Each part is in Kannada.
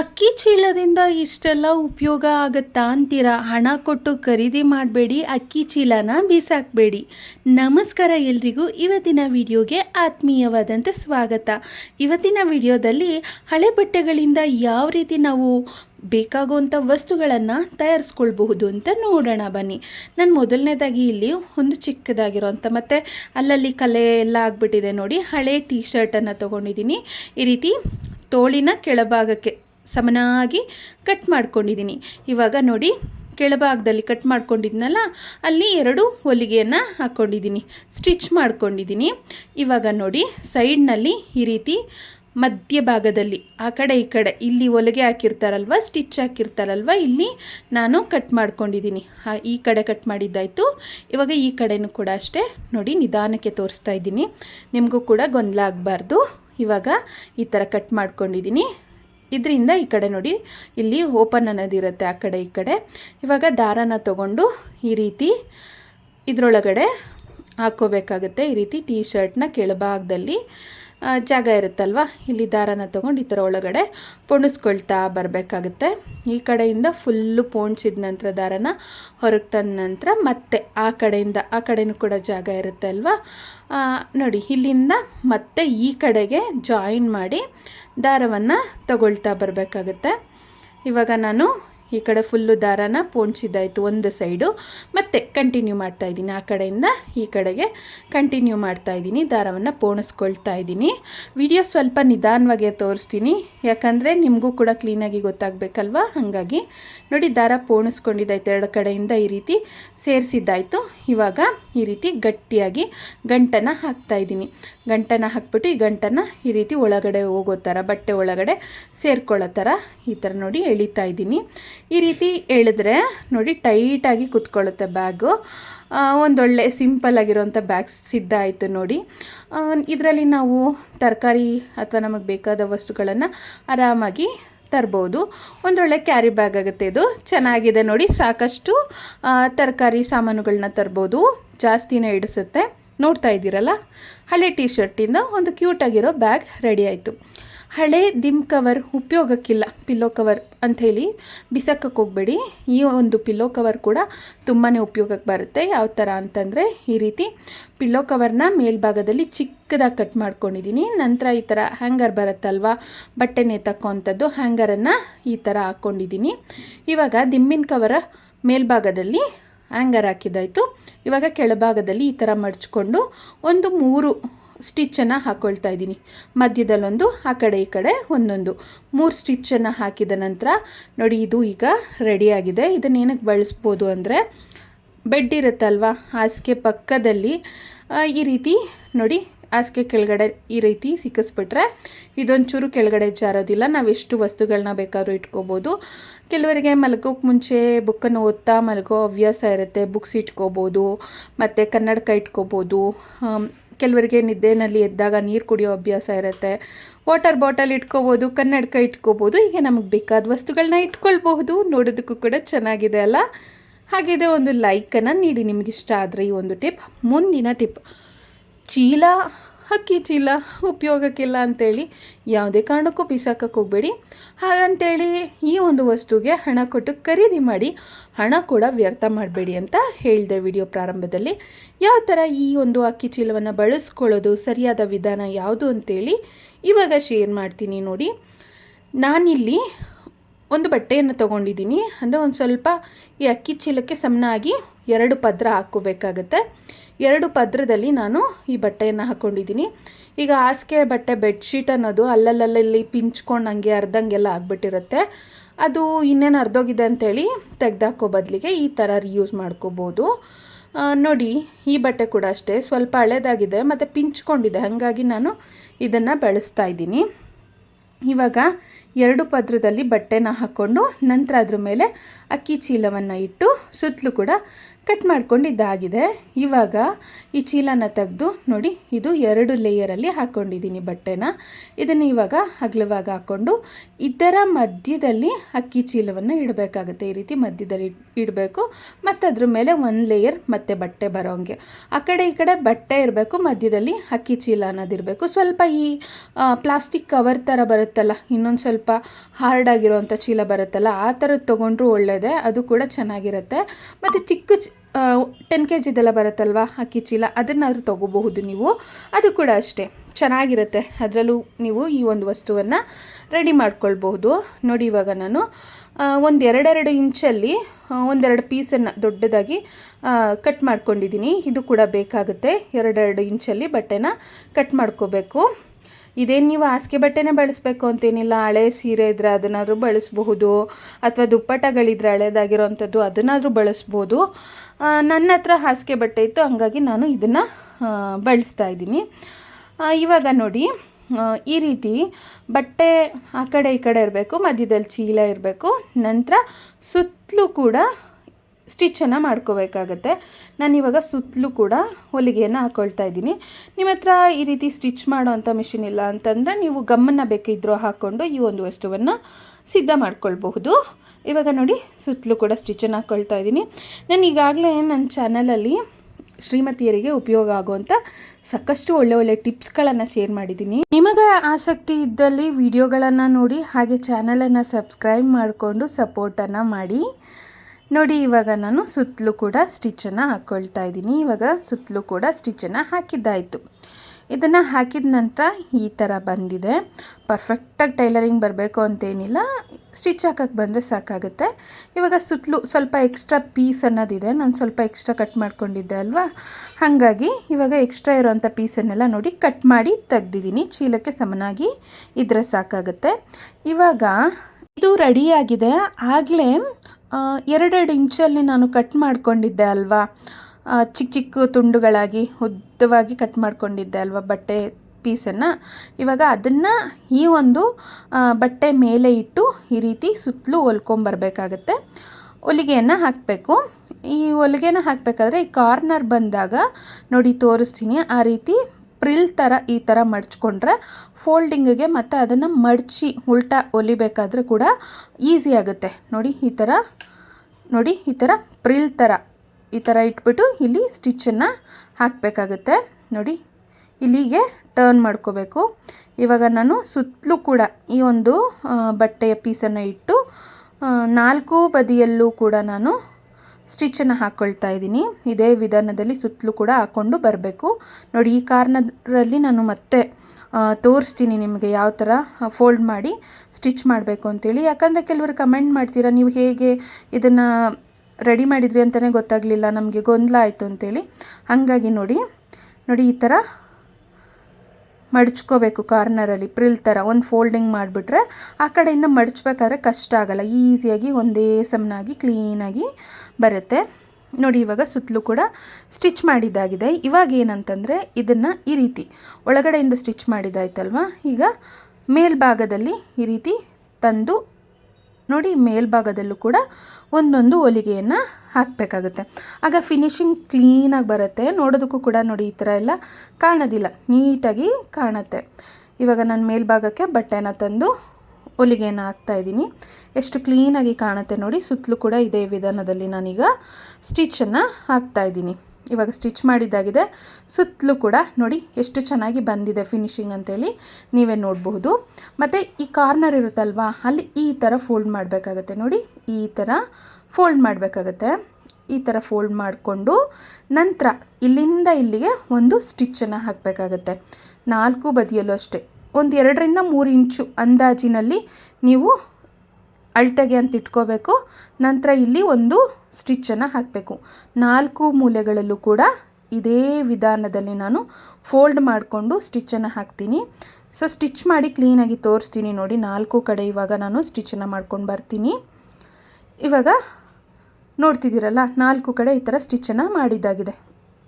ಅಕ್ಕಿ ಚೀಲದಿಂದ ಇಷ್ಟೆಲ್ಲ ಉಪಯೋಗ ಆಗುತ್ತಾ ಅಂತೀರಾ? ಹಣ ಕೊಟ್ಟು ಖರೀದಿ ಮಾಡಬೇಡಿ, ಅಕ್ಕಿ ಚೀಲನ ಬೀಸಾಕಬೇಡಿ. ನಮಸ್ಕಾರ ಎಲ್ರಿಗೂ. ಇವತ್ತಿನ ವಿಡಿಯೋಗೆ ಆತ್ಮೀಯವಾದಂಥ ಸ್ವಾಗತ. ಇವತ್ತಿನ ವಿಡಿಯೋದಲ್ಲಿ ಹಳೆ ಬಟ್ಟೆಗಳಿಂದ ಯಾವ ರೀತಿ ನಾವು ಬೇಕಾಗುವಂಥ ವಸ್ತುಗಳನ್ನು ತಯಾರಿಸ್ಕೊಳ್ಬಹುದು ಅಂತ ನೋಡೋಣ ಬನ್ನಿ. ನಾನು ಮೊದಲನೇದಾಗಿ ಇಲ್ಲಿ ಒಂದು ಚಿಕ್ಕದಾಗಿರೋಂಥ ಮತ್ತು ಅಲ್ಲಲ್ಲಿ ಕಲೆ ಎಲ್ಲ ಆಗಿಬಿಟ್ಟಿದೆ ನೋಡಿ. ಹಳೆ ಟೀ ಶರ್ಟನ್ನು ತೊಗೊಂಡಿದ್ದೀನಿ. ಈ ರೀತಿ ತೋಳಿನ ಕೆಳಭಾಗಕ್ಕೆ ಸಮನಾಗಿ ಕಟ್ ಮಾಡ್ಕೊಂಡಿದ್ದೀನಿ. ಇವಾಗ ನೋಡಿ, ಕೆಳಭಾಗದಲ್ಲಿ ಕಟ್ ಮಾಡ್ಕೊಂಡಿದ್ನಲ್ಲ, ಅಲ್ಲಿ ಎರಡು ಹೊಲಿಗೆಯನ್ನು ಹಾಕ್ಕೊಂಡಿದ್ದೀನಿ ಸ್ಟಿಚ್ ಮಾಡ್ಕೊಂಡಿದ್ದೀನಿ. ಇವಾಗ ನೋಡಿ, ಸೈಡ್ನಲ್ಲಿ ಈ ರೀತಿ ಮಧ್ಯಭಾಗದಲ್ಲಿ ಆ ಕಡೆ ಈ ಕಡೆ, ಇಲ್ಲಿ ಹೊಲಿಗೆ ಹಾಕಿರ್ತಾರಲ್ವ, ಸ್ಟಿಚ್ ಹಾಕಿರ್ತಾರಲ್ವ, ಇಲ್ಲಿ ನಾನು ಕಟ್ ಮಾಡ್ಕೊಂಡಿದ್ದೀನಿ. ಈ ಕಡೆ ಕಟ್ ಮಾಡಿದ್ದಾಯಿತು. ಇವಾಗ ಈ ಕಡೆನೂ ಕೂಡ ಅಷ್ಟೇ ನೋಡಿ, ನಿಧಾನಕ್ಕೆ ತೋರಿಸ್ತಾ ಇದ್ದೀನಿ. ನಿಮಗೂ ಕೂಡ ಗೊಂದಲ ಆಗಬಾರ್ದು. ಇವಾಗ ಈ ಥರ ಕಟ್ ಮಾಡ್ಕೊಂಡಿದ್ದೀನಿ. ಇದರಿಂದ ಈ ಕಡೆ ನೋಡಿ, ಇಲ್ಲಿ ಓಪನ್ ಅನ್ನೋದಿರುತ್ತೆ ಆ ಕಡೆ ಈ ಕಡೆ. ಇವಾಗ ದಾರನ ತಗೊಂಡು ಈ ರೀತಿ ಇದರೊಳಗಡೆ ಹಾಕ್ಕೋಬೇಕಾಗುತ್ತೆ. ಈ ರೀತಿ ಟೀ ಶರ್ಟ್ನ ಕೆಳಭಾಗದಲ್ಲಿ ಜಾಗ ಇರುತ್ತಲ್ವ? ಇಲ್ಲಿ ದಾರನ ತೊಗೊಂಡು ಈ ಥರ ಒಳಗಡೆ ಪೋಣಿಸ್ಕೊಳ್ತಾ ಬರಬೇಕಾಗುತ್ತೆ. ಈ ಕಡೆಯಿಂದ ಫುಲ್ಲು ಪೋಣಿಸಿದ ನಂತರ ದಾರನ, ಹೊರಗೆ ತಂದ ನಂತರ ಮತ್ತೆ ಆ ಕಡೆಯಿಂದ, ಆ ಕಡೆಯೂ ಕೂಡ ಜಾಗ ಇರುತ್ತೆ ಅಲ್ವಾ ನೋಡಿ ಇಲ್ಲಿಂದ ಮತ್ತೆ ಈ ಕಡೆಗೆ ಜಾಯಿನ್ ಮಾಡಿ ದಾರವನ್ನು ತಗೊಳ್ತಾ ಬರಬೇಕಾಗತ್ತೆ. ಇವಾಗ ನಾನು ಈ ಕಡೆ ಫುಲ್ಲು ದಾರನ ಪೋಣಿಸಿದ್ದಾಯಿತು ಒಂದು ಸೈಡು. ಮತ್ತೆ ಕಂಟಿನ್ಯೂ ಮಾಡ್ತಾ ಇದ್ದೀನಿ. ಆ ಕಡೆಯಿಂದ ಈ ಕಡೆಗೆ ಕಂಟಿನ್ಯೂ ಮಾಡ್ತಾ ಇದ್ದೀನಿ. ದಾರವನ್ನು ಪೋಣಿಸ್ಕೊಳ್ತಾ ಇದ್ದೀನಿ. ವಿಡಿಯೋ ಸ್ವಲ್ಪ ನಿಧಾನವಾಗಿ ತೋರಿಸ್ತೀನಿ. ಯಾಕಂದರೆ ನಿಮಗೂ ಕೂಡ ಕ್ಲೀನಾಗಿ ಗೊತ್ತಾಗಬೇಕಲ್ವ? ಹಾಗಾಗಿ ನೋಡಿ, ದಾರ ಪೋಣಿಸ್ಕೊಂಡಿದ್ದಾಯ್ತು ಎರಡು ಕಡೆಯಿಂದ ಈ ರೀತಿ. ಸೇರಿಸಿದ್ದಾಯಿತು. ಇವಾಗ ಈ ರೀತಿ ಗಟ್ಟಿಯಾಗಿ ಗಂಟನ್ನು ಹಾಕ್ತಾ ಇದ್ದೀನಿ. ಗಂಟನ್ನು ಹಾಕ್ಬಿಟ್ಟು ಈ ಗಂಟನ್ನು ಈ ರೀತಿ ಒಳಗಡೆ ಹೋಗೋ ಥರ, ಬಟ್ಟೆ ಒಳಗಡೆ ಸೇರ್ಕೊಳ್ಳೋ ಥರ ಈ ಥರ ನೋಡಿ ಎಳಿತಾ ಇದ್ದೀನಿ. ಈ ರೀತಿ ಎಳೆದ್ರೆ ನೋಡಿ ಟೈಟಾಗಿ ಕುತ್ಕೊಳ್ಳುತ್ತೆ ಬ್ಯಾಗು. ಒಂದೊಳ್ಳೆ ಸಿಂಪಲ್ ಆಗಿರೋಂಥ ಬ್ಯಾಗ್ ಸಿದ್ಧ ಆಯಿತು ನೋಡಿ. ಇದರಲ್ಲಿ ನಾವು ತರಕಾರಿ ಅಥವಾ ನಮಗೆ ಬೇಕಾದ ವಸ್ತುಗಳನ್ನು ಆರಾಮಾಗಿ ತರ್ಬೋದು. ಒಂದೊಳ್ಳೆ ಕ್ಯಾರಿ ಬ್ಯಾಗ್ ಆಗುತ್ತೆ ಇದು. ಚೆನ್ನಾಗಿದೆ ನೋಡಿ, ಸಾಕಷ್ಟು ತರಕಾರಿ ಸಾಮಾನುಗಳನ್ನ ತರ್ಬೋದು. ಜಾಸ್ತಿನೇ ಇಡಿಸುತ್ತೆ ನೋಡ್ತಾ ಇದ್ದೀರಲ್ಲ? ಹಳೆ ಟೀ ಶರ್ಟಿಂದ ಒಂದು ಕ್ಯೂಟಾಗಿರೋ ಬ್ಯಾಗ್ ರೆಡಿ ಆಯಿತು. ಹಳೆ ದಿಮ್ ಕವರ್ ಉಪಯೋಗಕ್ಕಿಲ್ಲ ಪಿಲ್ಲೋ ಕವರ್ ಅಂತ ಹೇಳಿ ಬಿಸಾಕಕ್ಕೆ ಹೋಗಬೇಡಿ. ಈ ಒಂದು ಪಿಲ್ಲೋ ಕವರ್ ಕೂಡ ತುಂಬಾ ಉಪಯೋಗಕ್ಕೆ ಬರುತ್ತೆ. ಯಾವ ಥರ ಅಂತಂದರೆ ಈ ರೀತಿ ಪಿಲ್ಲೋ ಕವರ್ನ ಮೇಲ್ಭಾಗದಲ್ಲಿ ಚಿಕ್ಕದಾಗಿ ಕಟ್ ಮಾಡ್ಕೊಂಡಿದ್ದೀನಿ ನಂತರ ಈ ಥರ ಹ್ಯಾಂಗರ್ ಬರುತ್ತಲ್ವ ಬಟ್ಟೆ ನೇತಕ್ಕುವಂಥದ್ದು ಹ್ಯಾಂಗರನ್ನು ಈ ಥರ ಹಾಕ್ಕೊಂಡಿದ್ದೀನಿ ಇವಾಗ ದಿಮ್ಮಿನ ಕವರ ಮೇಲ್ಭಾಗದಲ್ಲಿ ಹ್ಯಾಂಗರ್ ಹಾಕಿದ್ದಾಯಿತು. ಇವಾಗ ಕೆಳಭಾಗದಲ್ಲಿ ಈ ಥರ ಮಡಚ್ಕೊಂಡು ಒಂದು ಮೂರು ಸ್ಟಿಚ್ಚನ್ನು ಹಾಕ್ಕೊಳ್ತಾ ಇದ್ದೀನಿ. ಮಧ್ಯದಲ್ಲೊಂದು, ಆ ಕಡೆ ಈ ಕಡೆ ಒಂದೊಂದು. ಮೂರು ಸ್ಟಿಚ್ಚನ್ನು ಹಾಕಿದ ನಂತರ, ನೋಡಿ ಇದು ಈಗ ರೆಡಿಯಾಗಿದೆ ಇದನ್ನೇನಕ್ಕೆ ಬಳಸ್ಬೋದು ಅಂದರೆ ಬೆಡ್ ಇರುತ್ತಲ್ವ? ಹಾಸಿಗೆ ಪಕ್ಕದಲ್ಲಿ ಈ ರೀತಿ, ನೋಡಿ, ಹಾಸಿಗೆ ಕೆಳಗಡೆ ಈ ರೀತಿ ಸಿಕ್ಕಿಸ್ಬಿಟ್ರೆ, ಇದೊಂಚೂರು ಕೆಳಗಡೆ ಜಾರೋದಿಲ್ಲ. ನಾವು ಎಷ್ಟು ವಸ್ತುಗಳನ್ನ ಬೇಕಾದ್ರೂ ಇಟ್ಕೋಬೋದು. ಕೆಲವರಿಗೆ ಮಲಗೋಕ್ಕೆ ಮುಂಚೆ ಬುಕ್ಕನ್ನು ಓದ್ತಾ ಮಲಗೋ ಹವ್ಯಾಸ ಇರುತ್ತೆ. ಬುಕ್ಸ್ ಇಟ್ಕೋಬೋದು, ಮತ್ತು ಕನ್ನಡಕ ಇಟ್ಕೋಬೋದು ಕೆಲವರಿಗೆ ನಿದ್ದೆನಲ್ಲಿ ಎದ್ದಾಗ ನೀರು ಕುಡಿಯೋ ಅಭ್ಯಾಸ ಇರುತ್ತೆ. ವಾಟರ್ ಬಾಟಲ್ ಇಟ್ಕೋಬೋದು ಕನ್ನಡಕ ಇಟ್ಕೋಬೋದು, ಹೀಗೆ ನಮಗೆ ಬೇಕಾದ ವಸ್ತುಗಳನ್ನ ಇಟ್ಕೊಳ್ಬಹುದು. ನೋಡೋದಕ್ಕೂ ಕೂಡ ಚೆನ್ನಾಗಿದೆ ಅಲ್ಲ? ಹಾಗಿದೆ ಒಂದು ಲೈಕನ್ನು ನೀಡಿ. ನಿಮಗಿಷ್ಟ ಆದರೆ ಈ ಒಂದು ಟಿಪ್ ಮುಂದಿನ ಟಿಪ್ ಚೀಲ, ಅಕ್ಕಿ ಚೀಲ ಉಪಯೋಗಕ್ಕಿಲ್ಲ ಅಂಥೇಳಿ ಯಾವುದೇ ಕಾರಣಕ್ಕೂ ಬಿಸಾಕಕ್ಕೆ ಹೋಗಬೇಡಿ. ಹಾಗಂತೇಳಿ ಈ ಒಂದು ವಸ್ತುಗೆ ಹಣ ಕೊಟ್ಟು ಖರೀದಿ ಮಾಡಿ. ಹಣ ಕೂಡ ವ್ಯರ್ಥ ಮಾಡಬೇಡಿ ಅಂತ ಹೇಳಿದೆ ವಿಡಿಯೋ ಪ್ರಾರಂಭದಲ್ಲಿ. ಯಾವ ಥರ ಈ ಒಂದು ಅಕ್ಕಿ ಚೀಲವನ್ನು ಬಳಸ್ಕೊಳ್ಳೋದು, ಸರಿಯಾದ ವಿಧಾನ ಯಾವುದು ಅಂತೇಳಿ ಇವಾಗ ಶೇರ್ ಮಾಡ್ತೀನಿ ನೋಡಿ. ನಾನಿಲ್ಲಿ ಒಂದು ಬಟ್ಟೆಯನ್ನು ತೊಗೊಂಡಿದ್ದೀನಿ. ಅಂದರೆ ಒಂದು ಸ್ವಲ್ಪ ಈ ಅಕ್ಕಿ ಚೀಲಕ್ಕೆ ಸಮನಾಗಿ ಎರಡು ಪದ್ರ ಹಾಕ್ಕೋಬೇಕಾಗತ್ತೆ. ಎರಡು ಪದ್ರದಲ್ಲಿ ನಾನು ಈ ಬಟ್ಟೆಯನ್ನು ಹಾಕ್ಕೊಂಡಿದ್ದೀನಿ ಈಗ ಹಾಸಿಗೆ ಬಟ್ಟೆ, ಬೆಡ್ಶೀಟ್ ಅನ್ನೋದು ಅಲ್ಲಲ್ಲಲ್ಲಿ ಪಿಂಚ್ಕೊಂಡು ಹಂಗೆ ಅರ್ಧಂಗೆಲ್ಲ ಆಗಿಬಿಟ್ಟಿರುತ್ತೆ. ಅದು ಇನ್ನೇನು ಅರ್ಧೋಗಿದೆ ಅಂಥೇಳಿ ತೆಗ್ದಾಕೋ ಬದಲಿಗೆ ಈ ಥರ ರಿಯೂಸ್ ಮಾಡ್ಕೋಬೋದು. ನೋಡಿ, ಈ ಬಟ್ಟೆ ಕೂಡ ಅಷ್ಟೇ, ಸ್ವಲ್ಪ ಹಳೇದಾಗಿದೆ, ಮತ್ತು ಪಿಂಚ್ಕೊಂಡಿದೆ, ಹಾಗಾಗಿ ನಾನು ಇದನ್ನು ಬಳಸ್ತಾ ಇದ್ದೀನಿ. ಇವಾಗ ಎರಡು ಪದ್ರದಲ್ಲಿ ಬಟ್ಟೆನ ಹಾಕ್ಕೊಂಡು ನಂತರ ಅದ್ರ ಮೇಲೆ ಅಕ್ಕಿ ಚೀಲವನ್ನು ಇಟ್ಟು ಸುತ್ತಲೂ ಕೂಡ ಕಟ್ ಮಾಡ್ಕೊಂಡಿದ್ದಾಗಿದೆ. ಇವಾಗ ಈ ಚೀಲನ ತೆಗೆದು ನೋಡಿ, ಇದು ಎರಡು ಲೇಯರಲ್ಲಿ ಹಾಕ್ಕೊಂಡಿದ್ದೀನಿ ಬಟ್ಟೆನ. ಇದನ್ನು ಇವಾಗ ಅಗಲವಾಗಿ ಹಾಕ್ಕೊಂಡು ಇದರ ಮಧ್ಯದಲ್ಲಿ ಅಕ್ಕಿ ಚೀಲವನ್ನು ಇಡಬೇಕಾಗುತ್ತೆ. ಈ ರೀತಿ ಮಧ್ಯದಲ್ಲಿ ಇಡಬೇಕು. ಮತ್ತು ಅದ್ರ ಮೇಲೆ ಒಂದು ಲೇಯರ್ ಮತ್ತೆ ಬಟ್ಟೆ ಬರೋಂಗೆ. ಆ ಕಡೆ ಈ ಕಡೆ ಬಟ್ಟೆ ಇರಬೇಕು, ಮಧ್ಯದಲ್ಲಿ ಅಕ್ಕಿ ಚೀಲ ಅನ್ನೋದಿರಬೇಕು ಸ್ವಲ್ಪ ಈ ಪ್ಲಾಸ್ಟಿಕ್ ಕವರ್ ಥರ ಬರುತ್ತಲ್ಲ, ಇನ್ನೊಂದು ಸ್ವಲ್ಪ ಹಾರ್ಡ್ ಆಗಿರೋವಂಥ ಚೀಲ ಬರುತ್ತಲ್ಲ, ಆ ಥರದ್ದು ತೊಗೊಂಡ್ರೂ ಒಳ್ಳೆಯದೇ ಅದು ಕೂಡ ಚೆನ್ನಾಗಿರುತ್ತೆ. ಮತ್ತು ಚಿಕ್ಕ ಟೆನ್ ಕೆ ಜಿದೆಲ್ಲ ಬರುತ್ತಲ್ವ, ಅಕ್ಕಿ ಚೀಲ, ಅದನ್ನಾದರೂ ತೊಗೋಬಹುದು ನೀವು. ಅದು ಕೂಡ ಅಷ್ಟೇ. ಚೆನ್ನಾಗಿರುತ್ತೆ. ಅದರಲ್ಲೂ ನೀವು ಈ ಒಂದು ವಸ್ತುವನ್ನು ರೆಡಿ ಮಾಡ್ಕೊಳ್ಬಹುದು. ನೋಡಿ ಇವಾಗ ನಾನು ಒಂದು ಎರಡೆರಡು ಇಂಚಲ್ಲಿ ಒಂದೆರಡು ಪೀಸನ್ನು ದೊಡ್ಡದಾಗಿ ಕಟ್ ಮಾಡ್ಕೊಂಡಿದ್ದೀನಿ. ಇದು ಕೂಡ ಬೇಕಾಗುತ್ತೆ. ಎರಡೆರಡು ಇಂಚಲ್ಲಿ ಬಟ್ಟೆನ ಕಟ್ ಮಾಡ್ಕೋಬೇಕು. ಇದೇನು ನೀವು ಹಾಸಿಗೆ ಬಟ್ಟೆನೇ ಬಳಸಬೇಕು ಅಂತೇನಿಲ್ಲ? ಹಳೆ ಸೀರೆ ಇದ್ದರೆ ಅದನ್ನಾದರೂ ಬಳಸಬಹುದು. ಅಥವಾ ದುಪ್ಪಟ್ಟಗಳಿದ್ರೆ ಹಳೇದಾಗಿರೋವಂಥದ್ದು ಅದನ್ನಾದರೂ ಬಳಸ್ಬೋದು. ನನ್ನ ಹತ್ರ ಹಾಸಿಗೆ ಬಟ್ಟೆ ಇತ್ತು, ಹಂಗಾಗಿ ನಾನು ಇದನ್ನು ಬಳಸ್ತಾ ಇದ್ದೀನಿ. ಇವಾಗ ನೋಡಿ ಈ ರೀತಿ ಬಟ್ಟೆ ಆ ಕಡೆ ಈ ಕಡೆ ಇರಬೇಕು, ಮಧ್ಯದಲ್ಲಿ ಚೀಲ ಇರಬೇಕು, ನಂತರ ಸುತ್ತಲೂ ಕೂಡ ಸ್ಟಿಚ್ಚನ್ನು ಮಾಡ್ಕೋಬೇಕಾಗತ್ತೆ. ನಾನು ಇವಾಗ ಸುತ್ತಲೂ ಕೂಡ ಹೊಲಿಗೆಯನ್ನು ಹಾಕ್ಕೊಳ್ತಾ ಇದ್ದೀನಿ. ನಿಮ್ಮ ಹತ್ರ ಈ ರೀತಿ ಸ್ಟಿಚ್ ಮಾಡೋವಂಥ ಮಿಷಿನ್ ಇಲ್ಲ ಅಂತಂದರೆ ನೀವು ಗಮ್ಮನ್ನು ಬೇಕಿದ್ರೂ ಹಾಕ್ಕೊಂಡು ಈ ಒಂದು ವಸ್ತುವನ್ನು ಸಿದ್ಧ ಮಾಡ್ಕೊಳ್ಬಹುದು. ಇವಾಗ ನೋಡಿ, ಸುತ್ತಲೂ ಕೂಡ ಸ್ಟಿಚ್ಚನ್ನು ಹಾಕ್ಕೊಳ್ತಾ ಇದ್ದೀನಿ. ನಾನು ಈಗಾಗಲೇ ನನ್ನ ಚಾನಲಲ್ಲಿ ಶ್ರೀಮತಿಯರಿಗೆ ಉಪಯೋಗ ಆಗುವಂಥ ಸಾಕಷ್ಟು ಒಳ್ಳೆ ಒಳ್ಳೆ ಟಿಪ್ಸ್ಗಳನ್ನು ಶೇರ್ ಮಾಡಿದ್ದೀನಿ. ನಿಮಗೆ ಆಸಕ್ತಿ ಇದ್ದಲ್ಲಿ ವಿಡಿಯೋಗಳನ್ನು ನೋಡಿ, ಹಾಗೆ ಚಾನಲನ್ನು ಸಬ್ಸ್ಕ್ರೈಬ್ ಮಾಡಿಕೊಂಡು ಸಪೋರ್ಟನ್ನು ಮಾಡಿ. ನೋಡಿ, ಇವಾಗ ನಾನು ಸುತ್ತಲೂ ಕೂಡ ಸ್ಟಿಚ್ಚನ್ನು ಹಾಕ್ಕೊಳ್ತಾ ಇದ್ದೀನಿ. ಇವಾಗ ಸುತ್ತಲೂ ಕೂಡ ಸ್ಟಿಚ್ಚನ್ನು ಹಾಕಿದ್ದಾಯಿತು. ಇದನ್ನು ಹಾಕಿದ ನಂತರ ಈ ಥರ ಬಂದಿದೆ. ಪರ್ಫೆಕ್ಟಾಗಿ ಟೈಲರಿಂಗ್ ಬರಬೇಕು ಅಂತೇನಿಲ್ಲ. ಸ್ಟಿಚ್ ಹಾಕಕ್ಕೆ ಬಂದರೆ ಸಾಕಾಗುತ್ತೆ. ಇವಾಗ ಸುತ್ತಲೂ ಸ್ವಲ್ಪ ಎಕ್ಸ್ಟ್ರಾ ಪೀಸ್ ಅನ್ನೋದಿದೆ. ನಾನು ಸ್ವಲ್ಪ ಎಕ್ಸ್ಟ್ರಾ ಕಟ್ ಮಾಡ್ಕೊಂಡಿದ್ದೆ ಅಲ್ವಾ? ಹಾಗಾಗಿ ಇವಾಗ ಎಕ್ಸ್ಟ್ರಾ ಇರೋವಂಥ ಪೀಸನ್ನೆಲ್ಲ ನೋಡಿ ಕಟ್ ಮಾಡಿ ತೆಗ್ದಿದ್ದೀನಿ. ಚೀಲಕ್ಕೆ ಸಮನಾಗಿ ಇದ್ರೆ ಸಾಕಾಗುತ್ತೆ. ಇವಾಗ ಇದು ರೆಡಿಯಾಗಿದೆ ಆಗಲೇ ಎರಡೆರಡು ಇಂಚಲ್ಲಿ ನಾನು ಕಟ್ ಮಾಡಿಕೊಂಡಿದ್ದೆ ಅಲ್ವಾ? ಚಿಕ್ಕ ಚಿಕ್ಕ ತುಂಡುಗಳಾಗಿ ಉದ್ದವಾಗಿ ಕಟ್ ಮಾಡಿಕೊಂಡಿದ್ದೆ ಅಲ್ವಾ ಬಟ್ಟೆ ಪೀಸನ್ನು? ಇವಾಗ ಅದನ್ನು ಈ ಒಂದು ಬಟ್ಟೆ ಮೇಲೆ ಇಟ್ಟು ಈ ರೀತಿ ಸುತ್ತಲೂ ಹೊಲ್ಕೊಂಬರ್ಬೇಕಾಗತ್ತೆ. ಹೊಲಿಗೆಯನ್ನು ಹಾಕಬೇಕು. ಈ ಹೊಲಿಗೆನ ಹಾಕಬೇಕಾದ್ರೆ ಈ ಕಾರ್ನರ್ ಬಂದಾಗ ನೋಡಿ ತೋರಿಸ್ತೀನಿ, ಆ ರೀತಿ ಪ್ರಿಲ್ ಥರ ಈ ಥರ ಮಡ್ಚ್ಕೊಂಡ್ರೆ ಫೋಲ್ಡಿಂಗಿಗೆ ಮತ್ತು ಅದನ್ನು ಮಡಚಿ ಉಲ್ಟಾ ಹೊಲಿಬೇಕಾದ್ರೆ ಕೂಡ ಈಸಿ ಆಗುತ್ತೆ. ನೋಡಿ, ಈ ಥರ ನೋಡಿ, ಈ ಥರ ಪ್ರಿಲ್ ಥರ ಈ ಥರ ಇಟ್ಬಿಟ್ಟು ಇಲ್ಲಿ ಸ್ಟಿಚ್ಚನ್ನು ಹಾಕಬೇಕಾಗುತ್ತೆ. ನೋಡಿ, ಇಲ್ಲಿಗೆ ಟರ್ನ್ ಮಾಡ್ಕೋಬೇಕು. ಇವಾಗ ನಾನು ಸುತ್ತಲೂ ಕೂಡ ಈ ಒಂದು ಬಟ್ಟೆಯ ಪೀಸನ್ನು ಇಟ್ಟು ನಾಲ್ಕು ಬದಿಯಲ್ಲೂ ಕೂಡ ನಾನು ಸ್ಟಿಚ್ಚನ್ನು ಹಾಕ್ಕೊಳ್ತಾ ಇದ್ದೀನಿ. ಇದೇ ವಿಧಾನದಲ್ಲಿ ಸುತ್ತಲೂ ಕೂಡ ಹಾಕ್ಕೊಂಡು ಬರಬೇಕು. ನೋಡಿ, ಈ ಕಾರಣದಲ್ಲಿ ನಾನು ಮತ್ತೆ ತೋರಿಸ್ತೀನಿ ನಿಮಗೆ ಯಾವ ಥರ ಫೋಲ್ಡ್ ಮಾಡಿ ಸ್ಟಿಚ್ ಮಾಡಬೇಕು ಅಂತೇಳಿ. ಯಾಕಂದರೆ ಕೆಲವರು ಕಮೆಂಟ್ ಮಾಡ್ತೀರಾ, ನೀವು ಹೇಗೆ ಇದನ್ನು ರೆಡಿ ಮಾಡಿದ್ರಿ ಅಂತಲೇ ಗೊತ್ತಾಗಲಿಲ್ಲ, ನಮಗೆ ಗೊಂದಲ ಆಯಿತು ಅಂತೇಳಿ. ಹಾಗಾಗಿ ನೋಡಿ ನೋಡಿ ಈ ಥರ ಮಡಚ್ಕೋಬೇಕು ಕಾರ್ನರಲ್ಲಿ ಪ್ರಿಲ್ ಥರ ಒಂದು ಫೋಲ್ಡಿಂಗ್ ಮಾಡಿಬಿಟ್ರೆ ಆ ಕಡೆಯಿಂದ ಮಡಚ್ಬೇಕಾದ್ರೆ ಕಷ್ಟ ಆಗಲ್ಲ. ಈಸಿಯಾಗಿ ಒಂದೇ ಸಮನಾಗಿ ಕ್ಲೀನಾಗಿ ಬರುತ್ತೆ. ನೋಡಿ, ಇವಾಗ ಸುತ್ತಲೂ ಕೂಡ ಸ್ಟಿಚ್ ಮಾಡಿದ್ದಾಗಿದೆ. ಇವಾಗ ಏನಂತಂದರೆ ಇದನ್ನು ಈ ರೀತಿ ಒಳಗಡೆಯಿಂದ ಸ್ಟಿಚ್ ಮಾಡಿದ್ದಾಯ್ತಲ್ವ ಈಗ ಮೇಲ್ಭಾಗದಲ್ಲಿ ಈ ರೀತಿ ತಂದು ನೋಡಿ, ಮೇಲ್ಭಾಗದಲ್ಲೂ ಕೂಡ ಒಂದೊಂದು ಹೊಲಿಗೆಯನ್ನು ಹಾಕಬೇಕಾಗುತ್ತೆ. ಆಗ ಫಿನಿಶಿಂಗ್ ಕ್ಲೀನಾಗಿ ಬರುತ್ತೆ. ನೋಡೋದಕ್ಕೂ ಕೂಡ ನೋಡಿ ಈ ಥರ ಎಲ್ಲ ಕಾಣೋದಿಲ್ಲ. ನೀಟಾಗಿ ಕಾಣುತ್ತೆ. ಇವಾಗ ನಾನು ಮೇಲ್ಭಾಗಕ್ಕೆ ಬಟ್ಟೆನ ತಂದು ಹೊಲಿಗೆಯನ್ನು ಹಾಕ್ತಾಯಿದ್ದೀನಿ ಎಷ್ಟು ಕ್ಲೀನಾಗಿ ಕಾಣುತ್ತೆ ನೋಡಿ ಸುತ್ತಲೂ ಕೂಡ ಇದೇ ವಿಧಾನದಲ್ಲಿ ನಾನೀಗ ಸ್ಟಿಚ್ಚನ್ನು ಹಾಕ್ತಾಯಿದ್ದೀನಿ ಇವಾಗ ಸ್ಟಿಚ್ ಮಾಡಿದ್ದಾಗಿದೆ. ಸುತ್ತಲೂ ಕೂಡ ನೋಡಿ ಎಷ್ಟು ಚೆನ್ನಾಗಿ ಬಂದಿದೆ ಫಿನಿಶಿಂಗ್ ಅಂತೇಳಿ ನೀವೇ ನೋಡಬಹುದು. ಮತ್ತು ಈ ಕಾರ್ನರ್ ಇರುತ್ತಲ್ವಾ, ಅಲ್ಲಿ ಈ ಥರ ಫೋಲ್ಡ್ ಮಾಡಬೇಕಾಗತ್ತೆ. ನೋಡಿ, ಈ ಥರ ಫೋಲ್ಡ್ ಮಾಡಬೇಕಾಗತ್ತೆ. ಈ ಥರ ಫೋಲ್ಡ್ ಮಾಡಿಕೊಂಡು ನಂತರ ಇಲ್ಲಿಂದ ಇಲ್ಲಿಗೆ ಒಂದು ಸ್ಟಿಚ್ಚನ್ನು ಹಾಕಬೇಕಾಗತ್ತೆ. ನಾಲ್ಕು ಬದಿಯಲ್ಲೂ ಅಷ್ಟೇ. ಒಂದು ಎರಡರಿಂದ ಮೂರು ಇಂಚು ಅಂದಾಜಿನಲ್ಲಿ ನೀವು ಅಳತೆಗೆ ಅಂತ ಇಟ್ಕೋಬೇಕು. ನಂತರ ಇಲ್ಲಿ ಒಂದು ಸ್ಟಿಚ್ಚನ್ನು ಹಾಕಬೇಕು. ನಾಲ್ಕು ಮೂಲೆಗಳಲ್ಲೂ ಕೂಡ ಇದೇ ವಿಧಾನದಲ್ಲಿ ನಾನು ಫೋಲ್ಡ್ ಮಾಡಿಕೊಂಡು ಸ್ಟಿಚ್ಚನ್ನು ಹಾಕ್ತೀನಿ. ಸೊ ಸ್ಟಿಚ್ ಮಾಡಿ ಕ್ಲೀನಾಗಿ ತೋರಿಸ್ತೀನಿ ನೋಡಿ. ನಾಲ್ಕು ಕಡೆ ಇವಾಗ ನಾನು ಸ್ಟಿಚ್ಚನ್ನು ಮಾಡ್ಕೊಂಡು ಬರ್ತೀನಿ. ಇವಾಗ ನೋಡ್ತಿದ್ದೀರಲ್ಲ, ನಾಲ್ಕು ಕಡೆ ಈ ಥರ ಸ್ಟಿಚ್ಚನ್ನು ಮಾಡಿದ್ದಾಗಿದೆ.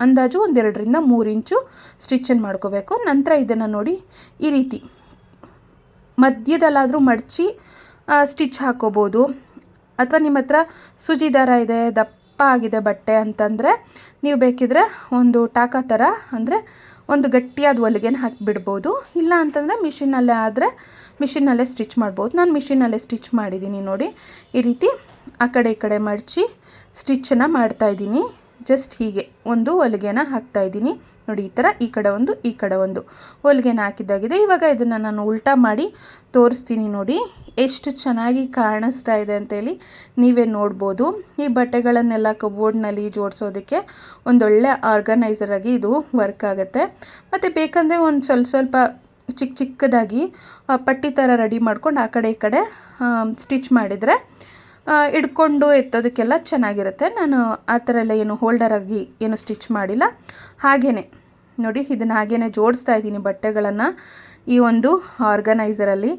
ಅಂದಾಜು ಒಂದೆರಡರಿಂದ ಮೂರು ಇಂಚು ಸ್ಟಿಚ್ಚನ್ನು ಮಾಡ್ಕೋಬೇಕು. ನಂತರ ಇದನ್ನು ನೋಡಿ ಈ ರೀತಿ ಮಧ್ಯದಲ್ಲಾದರೂ ಮಡಚಿ ಸ್ಟಿಚ್ ಹಾಕೋಬೋದು. ಅಥವಾ ನಿಮ್ಮ ಹತ್ರ ಸುಜಿ ದಾರ ಇದೆ, ದಪ್ಪ ಆಗಿದೆ ಬಟ್ಟೆ ಅಂತಂದರೆ ನೀವು ಬೇಕಿದ್ರೆ ಒಂದು ಟಾಕ ಥರ ಅಂದರೆ ಒಂದು ಗಟ್ಟಿಯಾದ ಹೊಲಿಗೆನ ಹಾಕಿಬಿಡ್ಬೋದು. ಇಲ್ಲ ಅಂತಂದರೆ ಮಿಷಿನಲ್ಲೇ ಆದರೆ ಮಿಷಿನಲ್ಲೇ ಸ್ಟಿಚ್ ಮಾಡ್ಬೋದು. ನಾನು ಮಿಷಿನಲ್ಲೇ ಸ್ಟಿಚ್ ಮಾಡಿದ್ದೀನಿ ನೋಡಿ. ಈ ರೀತಿ ಆ ಕಡೆ ಈ ಕಡೆ ಮಡಚಿ ಸ್ಟಿಚ್ಚನ್ನು ಮಾಡ್ತಾಯಿದ್ದೀನಿ ಜಸ್ಟ್ ಹೀಗೆ ಒಂದು ಹೊಲಿಗೆನ ಹಾಕ್ತಾಯಿದ್ದೀನಿ ನೋಡಿ, ಈ ಥರ ಈ ಕಡೆ ಒಂದು, ಈ ಕಡೆ ಒಂದು. ಹೊಲಿಗೆನ ಹಾಕಿದ್ದಾಗಿದೆ? ಇವಾಗ ಇದನ್ನು ನಾನು ಉಲ್ಟಾ ಮಾಡಿ ತೋರಿಸ್ತೀನಿ ನೋಡಿ. ಎಷ್ಟು ಚೆನ್ನಾಗಿ ಕಾಣಿಸ್ತಾ ಇದೆ ಅಂತೇಳಿ ನೀವೇ ನೋಡ್ಬೋದು. ಈ ಬಟ್ಟೆಗಳನ್ನೆಲ್ಲ ಕಬೋರ್ಡ್ನಲ್ಲಿ ಜೋಡಿಸೋದಕ್ಕೆ ಒಂದೊಳ್ಳೆ ಆರ್ಗನೈಸರ್ ಆಗಿ ಇದು ವರ್ಕ್ ಆಗುತ್ತೆ. ಮತ್ತು ಬೇಕಂದರೆ ಒಂದು ಸ್ವಲ್ಪ ಸ್ವಲ್ಪ ಚಿಕ್ಕ ಚಿಕ್ಕದಾಗಿ ಪಟ್ಟಿ ಥರ ರೆಡಿ ಮಾಡ್ಕೊಂಡು ಆ ಕಡೆ ಈ ಕಡೆ ಸ್ಟಿಚ್ ಮಾಡಿದರೆ ಇಡ್ಕೊಂಡು ಎತ್ತೋದಕ್ಕೆಲ್ಲ ಚೆನ್ನಾಗಿರುತ್ತೆ. ನಾನು ಆ ಥರ ಎಲ್ಲ ಏನು ಹೋಲ್ಡರಾಗಿ ಏನು ಸ್ಟಿಚ್ ಮಾಡಿಲ್ಲ. ಹಾಗೇ ನೋಡಿ, ಇದನ್ನು ಹಾಗೇ ಜೋಡಿಸ್ತಾ ಇದ್ದೀನಿ ಬಟ್ಟೆಗಳನ್ನು. ಈ ಒಂದು ಆರ್ಗನೈಸರಲ್ಲಿ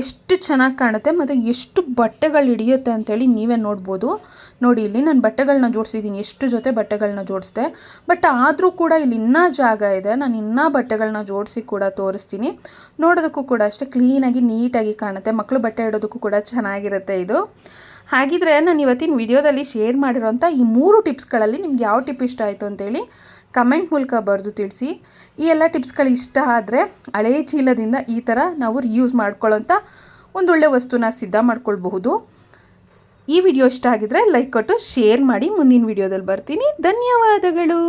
ಎಷ್ಟು ಚೆನ್ನಾಗಿ ಕಾಣುತ್ತೆ ಮತ್ತು ಎಷ್ಟು ಬಟ್ಟೆಗಳು ಹಿಡಿಯುತ್ತೆ ಅಂಥೇಳಿ ನೀವೇ ನೋಡ್ಬೋದು. ನೋಡಿ, ಇಲ್ಲಿ ನಾನು ಬಟ್ಟೆಗಳನ್ನ ಜೋಡಿಸಿದ್ದೀನಿ. ಎಷ್ಟು ಜೊತೆ ಬಟ್ಟೆಗಳನ್ನ ಜೋಡಿಸಿದೆ. ಬಟ್ ಆದರೂ ಕೂಡ ಇಲ್ಲಿ ಇನ್ನೂ ಜಾಗ ಇದೆ. ನಾನು ಇನ್ನೂ ಬಟ್ಟೆಗಳನ್ನ ಜೋಡಿಸಿ ಕೂಡ ತೋರಿಸ್ತೀನಿ. ನೋಡೋದಕ್ಕೂ ಕೂಡ ಅಷ್ಟೇ ಕ್ಲೀನಾಗಿ, ನೀಟಾಗಿ ಕಾಣುತ್ತೆ. ಮಕ್ಕಳು ಬಟ್ಟೆ ಇಡೋದಕ್ಕೂ ಕೂಡ ಚೆನ್ನಾಗಿರುತ್ತೆ ಇದು. ಹಾಗಿದ್ರೆ ನಾನು ಇವತ್ತಿನ ವಿಡಿಯೋದಲ್ಲಿ ಶೇರ್ ಮಾಡಿರೋಂಥ ಈ ಮೂರು ಟಿಪ್ಸ್ಗಳಲ್ಲಿ ನಿಮ್ಗೆ ಯಾವ ಟಿಪ್ ಇಷ್ಟ ಆಯಿತು ಅಂತೇಳಿ ಕಮೆಂಟ್ ಮೂಲಕ ಬರೆದು ತಿಳಿಸಿ. ಈ ಎಲ್ಲ ಟಿಪ್ಸ್ಗಳು ಇಷ್ಟ ಆದರೆ ಹಳೇ ಚೀಲದಿಂದ ಈ ಥರ ನಾವು ರಿಯೂಸ್ ಮಾಡ್ಕೊಳ್ಳೋಂಥ ಒಳ್ಳೆ ವಸ್ತುನ ಸಿದ್ಧ ಮಾಡ್ಕೊಳ್ಬಹುದು. ಈ ವಿಡಿಯೋ ಇಷ್ಟ ಆಗಿದ್ರೆ ಲೈಕ್ ಕೊಟ್ಟು ಶೇರ್ ಮಾಡಿ. ಮುಂದಿನ ವಿಡಿಯೋದಲ್ಲಿ ಬರ್ತೀನಿ. ಧನ್ಯವಾದಗಳು.